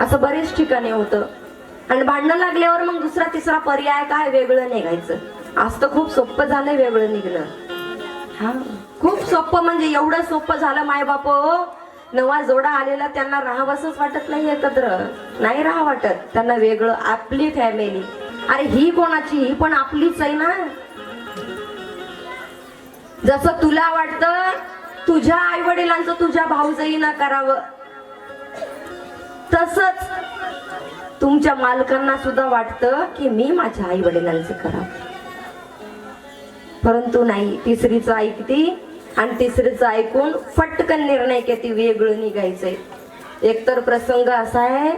असं बरेच ठिकाणी होतं. आणि भांडणं लागल्यावर मग दुसरा तिसरा पर्याय काय? वेगळं निघायचं. आज तर खूप सोपं झालंय वेगळं निघणं. हा. खूप सोपं म्हणजे एवढं सोपं झालं माय बाप नवा जोडा आलेला त्यांना राहावंसच वाटत नाही एकत्र. नाही राहा वाटत. त्यांना वेगळं आपली फॅमिली अरे ही कोणाची? ही पण आपलीच आहे ना. जसं तुला वाटतं तुझ्या आई वडिलांचं तुझ्या भाऊजाईनं करावं. तसंच तुमच्या मालकांना सुद्धा वाटतं की मी माझ्या आई वडिलांचं करावं. परंतु नाही तिसरीचं ऐकती आणि तिसरीचं ऐकून फटकन निर्णय घेते वेगळं निघायचंय. एकतर प्रसंग असा आहे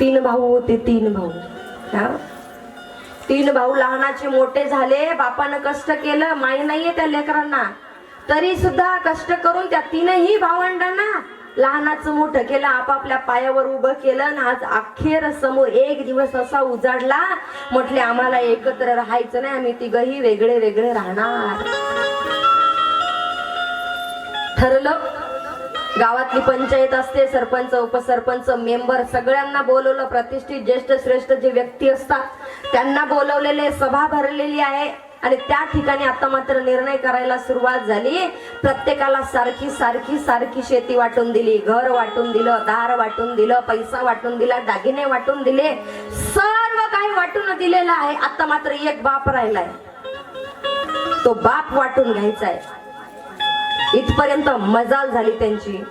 तीन भाऊ होते तीन भाऊ. हा? तीन भाऊ लहानाचे मोठे झाले बापानं कष्ट केलं माई नाहीये त्या लेकरांना. तरी सुद्धा कष्ट करून त्या तीनही भावंडांना लहानाचं मोठं केलं आपापल्या पायावर उभं केलं आणि आज अखेर समोर एक दिवस असा उजाडला. म्हटले आम्हाला एकत्र राहायचं नाही आम्ही तिघही वेगळे वेगळे राहणार. ठरलं गावातली पंचायत असते सरपंच उपसरपंच मेंबर सगळ्यांना बोलवलं. प्रतिष्ठित ज्येष्ठ श्रेष्ठ जे व्यक्ती असतात त्यांना बोलवलेले सभा भरलेली आहे. आणि त्या ठिकाणी आता मात्र निर्णय करायला सुरुवात झाली. प्रत्येकाला सारखी सारखी सारखी शेती वाटून दिली. घर वाटून दिलं दार वाटून दिलं पैसा वाटून दिला दागिने वाटून दिले. सर्व काही वाटून दिलेलं आहे. आता मात्र एक बाप राहिलाय. तो बाप वाटून घ्यायचा आहे इथपर्यंत मजाल झाली त्यांची.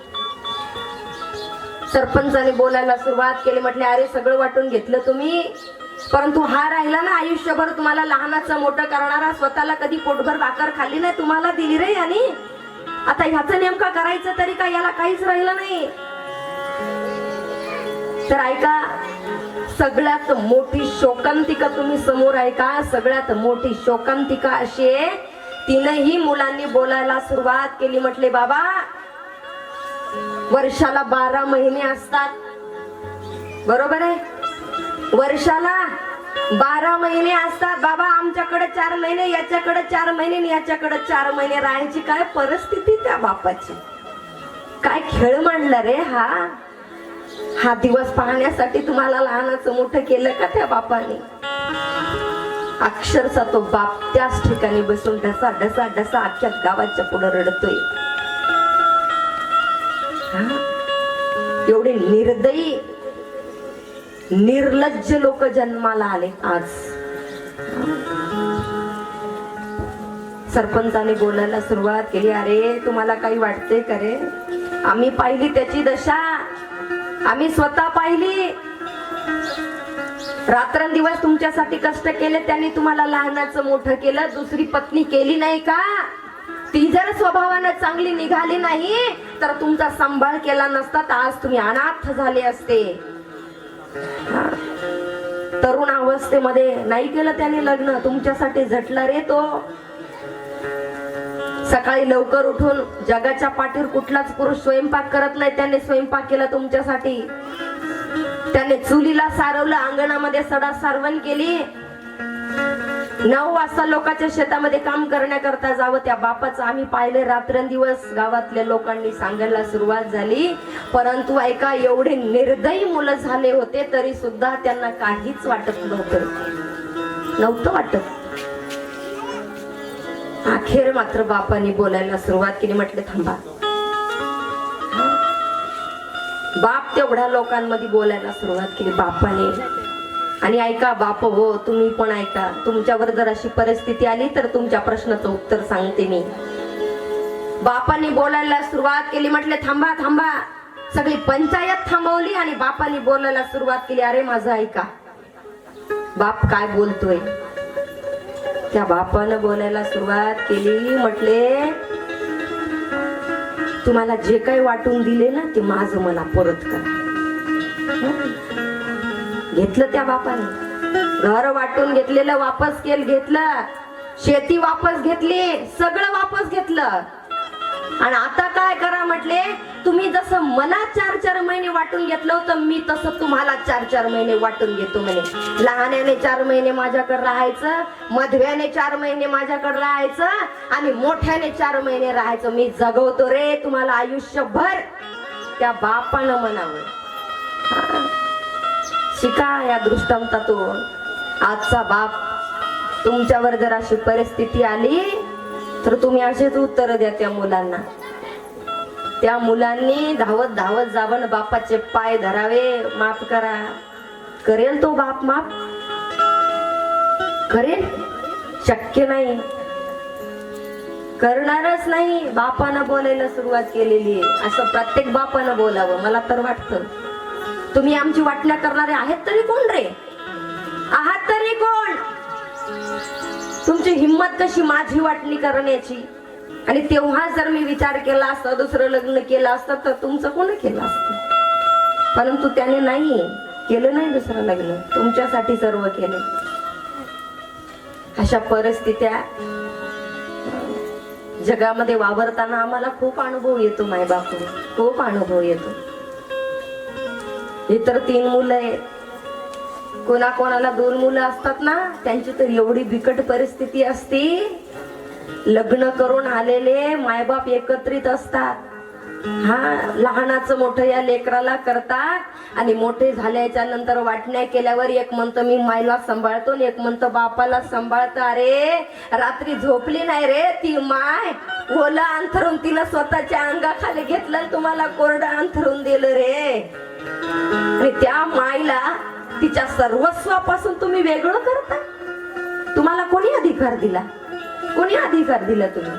सरपंचाने बोलायला सुरुवात केली. म्हटले अरे सगळं वाटून घेतलं तुम्ही. परंतु हा राहिला ना आयुष्यभर तुम्हाला लहानाचं मोठं करणारा स्वतःला कधी पोटभर भाकर खाल्ली नाही तुम्हाला दिली रे आणि आता ह्याचं नेमका करायचं तरी का याला काहीच राहिलं नाही. तर ऐका सगळ्यात मोठी शोकांतिका तुम्ही समोर ऐका सगळ्यात मोठी शोकांतिका अशी आहे तीनही मुलांनी बोलायला सुरुवात केली म्हटले बाबा वर्षाला बारा महिने असतात. बरोबर आहे? वर्षाला बारा महिने असतात. बाबा आमच्याकडे चार महिने याच्याकडे चार महिने याच्याकडे चार महिने. राहायची काय परिस्थिती त्या बापाची? काय खेळ मांडला रे हा? हा दिवस पाहण्यासाठी तुम्हाला लहानाचं मोठं केलं का त्या बापाने? अक्षरशः तो बाप त्याच ठिकाणी बसून ढसा ढसा ढसा अख्ख्या गावाच्या पुढे रडतोय. एवढे निर्दयी निर्लज्ज लोक जन्माला आले आज. सरपंचाने बोलायला सुरुवात केली अरे तुम्हाला काही वाटते का रे? आम्ही पाहिली त्याची दशा. आम्ही स्वतः पाहिली. रात्रंदिवस तुमच्यासाठी कष्ट केले त्यांनी तुम्हाला लहानाचं मोठं केलं दुसरी पत्नी केली नाही का? ती जर स्वभावानं चांगली निघाली नाही तर तुमचा सांभाळ केला नसता तर आज तुम्ही अनाथ झाले असते. तरुण अवस्थेमध्ये नाही केलं त्याने लग्न. तुमच्यासाठी झटला रे तो. सकाळी लवकर उठून जगाच्या पाठीवर कुठलाच पुरुष स्वयंपाक करत नाही त्याने स्वयंपाक केला तुमच्यासाठी. त्याने चुलीला सारवलं अंगणामध्ये सडा सारवण केली. नऊ वाजता लोकांच्या शेतामध्ये काम करण्याकरता जावं. त्या बापाचं आम्ही पाहिले रात्रंदिवस गावातल्या लोकांनी सांगायला सुरुवात झाली. परंतु ऐका एवढे निर्दयी मुलं झाले होते तरी सुद्धा त्यांना काहीच वाटत नव्हतं. नव्हतं वाटत. अखेर मात्र बापाने बोलायला सुरुवात केली म्हटलं थांबा. बाप तेवढ्या लोकांमध्ये बोलायला सुरुवात केली बापाने. आणि ऐका बाप हो तुम्ही पण ऐका. तुमच्यावर जर अशी परिस्थिती आली तर तुमच्या प्रश्नाचं उत्तर सांगते मी. बापाने बोलायला सुरुवात केली म्हटले थांबा थांबा. सगळी पंचायत थांबवली आणि बापाने बोलायला सुरुवात केली. अरे माझं ऐका. बाप काय बोलतोय? त्या बापानं बोलायला सुरुवात केली म्हटले तुम्हाला जे काही वाटून दिले ना ते माझं मला परत करा. घेतलं त्या बापाने. घर वाटून घेतलेलं वापस केलं घेतलं. शेती वापस घेतली सगळं वापस घेतलं. आणि आता काय करा म्हटले तुम्ही जसं मला चार चार महिने वाटून घेतलं होतं मी तसं तुम्हाला चार चार महिने वाटून घेतो म्हणे. लहान्याने चार महिने माझ्याकडे राहायचं मधव्याने चार महिने माझ्याकडे राहायचं आणि मोठ्याने चार महिने राहायचं. मी जगवतो रे तुम्हाला आयुष्यभर. त्या बापानं म्हणावं शिका या दृष्टांतातून आजचा बाप तुमच्यावर जर अशी परिस्थिती आली तर तुम्ही असेच उत्तर द्या त्या मुलांना. त्या मुलांनी धावत धावत जावण बापाचे पाय धरावे माफ करा. करेल तो बाप माफ? करेल? शक्य नाही. करणारच नाही. बापानं बोलायला सुरुवात केलेली आहे. असं प्रत्येक बापानं बोलावं. मला तर वाटतं. तुम्ही आमची वाटण्या करणारे आहेत तरी कोण रे? आहात तरी कोण? तुमची हिंमत कशी माझी वाटणी करण्याची? आणि तेव्हा जर मी विचार केला असता दुसरं लग्न केलं असतं तर तुमचं कोण केलं असतं? परंतु त्याने नाही केलं नाही दुसरं लग्न. तुमच्यासाठी सर्व केलं. अशा परिस्थित्या जगामध्ये वावरताना आम्हाला खूप अनुभव येतो माय बापू खूप अनुभव येतो. इतर तीन मुलं आहेत. कोणाकोणाला दोन मुलं असतात ना त्यांची तर एवढी बिकट परिस्थिती असती. लग्न करून आलेले मायबाप एकत्रित असतात. हा लहानाचं मोठं या लेकराला करतात. आणि मोठे झाल्याच्यानंतर वाटण्या केल्यावर एक म्हणतं मी मायला सांभाळतो आणि एक म्हणतं बापाला सांभाळतो. अरे रात्री झोपली नाही रे ती माय. ओला अंथरून तिला स्वतःच्या अंगाखाली घेतलं आणि तुम्हाला कोरडं अंथरून दिलं रे. आणि त्या माईला तिच्या सर्वस्वापासून तुम्ही वेगळं करता तुम्हाला कोणी अधिकार दिला? कोणी अधिकार दिला तुम्ही?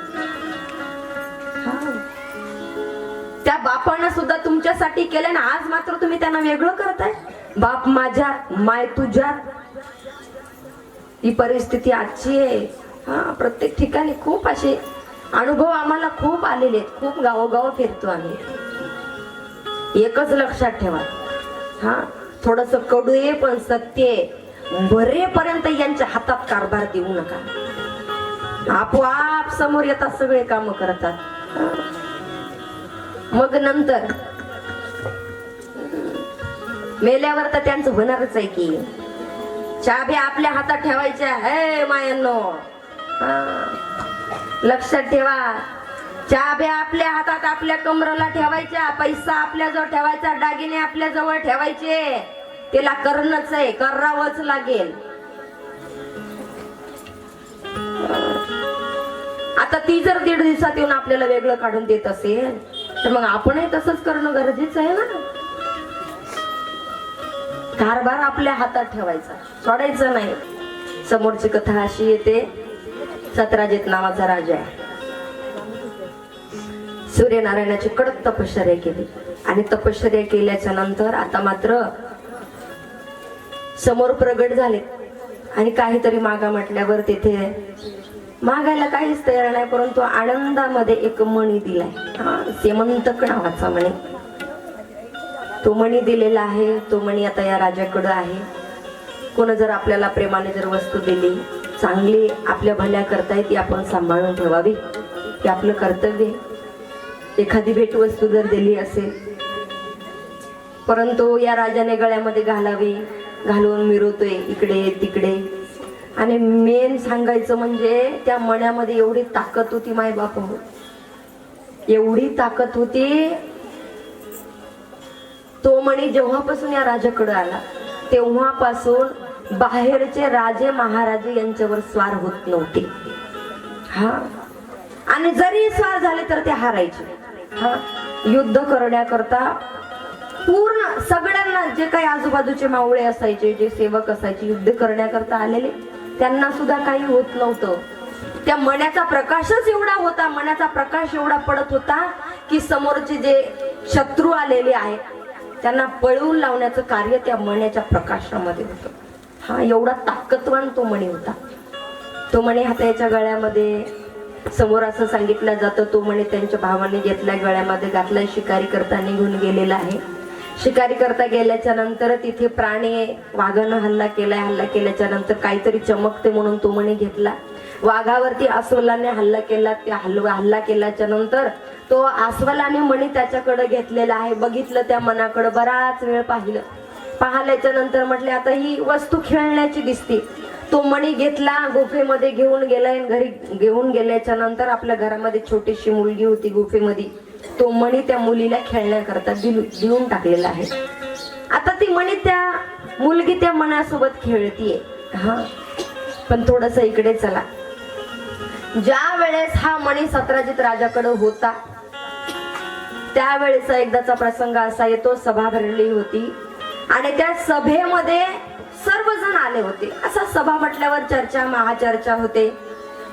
त्या बापानं सुद्धा तुमच्यासाठी केलं ना आज मात्र तुम्ही त्यांना वेगळं करताय? बाप माझ्या माय तुझ्या ही परिस्थिती आजची आहे. हा प्रत्येक ठिकाणी खूप असे अनुभव आम्हाला खूप आलेले आहेत. खूप गावोगाव फिरतो आम्ही. एकच लक्षात ठेवा. हा? थोडस कडू आहे पण सत्य आहे. यांच्या हातात कारभार देऊ नका. आपोआप समोर येतात सगळे काम करतात. मग नंतर? मेल्यावर तर त्यांचं होणारच आहे की. चाबी आपल्या हातात ठेवायच्या. हे मायांनो. लक्षात ठेवा. चाब्या आपल्या हातात आपल्या कमरला ठेवायच्या पैसा आपल्या जवळ ठेवायचा दागिने आपल्या जवळ ठेवायचे. त्याला करणच आहे करावंच लागेल. आता ती जर दीड दिवसात येऊन आपल्याला वेगळं काढून देत असेल तर मग आपणही तसंच करणं गरजेचं आहे ना? कारभार आपल्या हातात ठेवायचा सोडायचं नाही. समोरची कथा अशी येते सतराजित नावाचा राजा आहे. सूर्यनारायणाची कडक तपश्चर्या केली. आणि तपश्चर्या केल्याच्यानंतर आता मात्र समोर प्रगट झाले. आणि काहीतरी मागा म्हटल्यावर तिथे मागायला काहीच तयार नाही परंतु आनंदामध्ये एक मणी दिलाय. सेमंतक नावाचा म्हणे तो मणी दिलेला आहे. तो मणी आता या राजाकडं आहे. कोण जर आपल्याला प्रेमाने जर वस्तू दिली चांगली आपल्या भल्या करताय ती आपण सांभाळून ठेवावी. ते आपलं कर्तव्य आहे. एखादी भेटवस्तू जर दिली असेल परंतु या राजाने गळ्यामध्ये घालावी घालून मिरवतोय इकडे तिकडे. आणि मेन सांगायचं म्हणजे त्या मण्यामध्ये एवढी ताकद होती माय बाप हो. एवढी ताकद होती तो मणी जेव्हापासून या राजाकडे आला तेव्हापासून बाहेरचे राजे महाराजे यांच्यावर स्वार होत नव्हते. हा. आणि जरी स्वार झाले तर ते हारायचे. हा युद्ध करण्याकरता पूर्ण सगळ्यांना जे काही आजूबाजूचे मावळे असायचे जे सेवक असायचे युद्ध करण्याकरता आलेले त्यांना सुद्धा काही होत नव्हतं. त्या मण्याचा प्रकाशच एवढा होता मण्याचा प्रकाश एवढा पडत होता की समोरचे जे शत्रू आलेले आहेत त्यांना पळवून लावण्याचं कार्य त्या मण्याच्या प्रकाशामध्ये होतं. हा एवढा ताकदवान तो मणी होता. तो म्हणे हाताच्या गळ्यामध्ये समोर असं सांगितलं जातं तो म्हणे त्यांच्या भावाने घेतला गळ्यामध्ये घातलाय शिकारी करता निघून गेलेला आहे. शिकारी करता गेल्याच्यानंतर तिथे प्राणी वाघानं हल्ला केलाय हल्ला केल्याच्यानंतर काहीतरी चमकते म्हणून तो म्हणे घेतला. वाघावरती अस्वलाने हल्ला केला त्या हल्ला हल्ला केल्याच्यानंतर तो अस्वलाने म्हणे त्याच्याकडे घेतलेला आहे. बघितलं त्या मनाकडं बराच वेळ पाहिलं. पाहिल्याच्या नंतर म्हटले आता ही वस्तू खेळण्याची दिसते. तो मणी घेतला गुफेमध्ये घेऊन गेलाय घरी घेऊन गेल्याच्यानंतर आपल्या घरामध्ये छोटीशी मुलगी होती गुफेमध्ये. तो मणी त्या मुलीला खेळण्याकरता देऊन टाकलेला आहे. आता ती मणी त्या मुलगी त्या मनासोबत खेळतीये. हा पण थोडस इकडे चला. ज्या वेळेस हा मणी सत्राजित राजाकडे होता त्यावेळेचा एकदाचा प्रसंग असा येतो सभा भरली होती. आणि त्या सभेमध्ये सर्वजण आले होते. असा सभा म्हटल्यावर चर्चा महाचर्चा होते.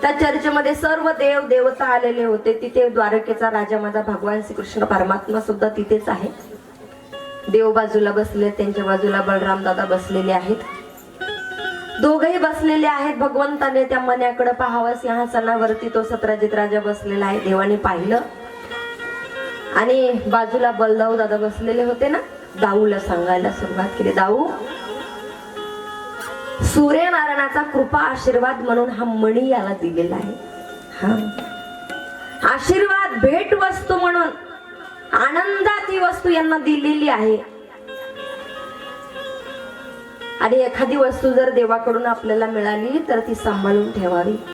त्या चर्चेमध्ये सर्व देव देवता आलेले होते. तिथे द्वारकेचा राजा माझा भगवान श्रीकृष्ण परमात्मा सुद्धा तिथेच आहे. देव बाजूला बसले त्यांच्या बाजूला बलराम दादा बसलेले आहेत. दोघही बसलेले आहेत. भगवंताने त्या मन्याकडे पाहावं. सिंहासनावरती तो सत्राजित राजा बसलेला आहे. देवाने पाहिलं. आणि बाजूला बलदाऊ दादा बसलेले होते ना? दाऊला सांगायला सुरुवात केली. दाऊ सूर्यनारायणाचा कृपा आशीर्वाद म्हणून हा मणी याला दिलेला आहे. हा. आशीर्वाद भेट वस्तू म्हणून आनंदात ही वस्तू यांना दिलेली आहे. आणि एखादी वस्तू जर देवाकडून आपल्याला मिळाली तर ती सांभाळून ठेवावी.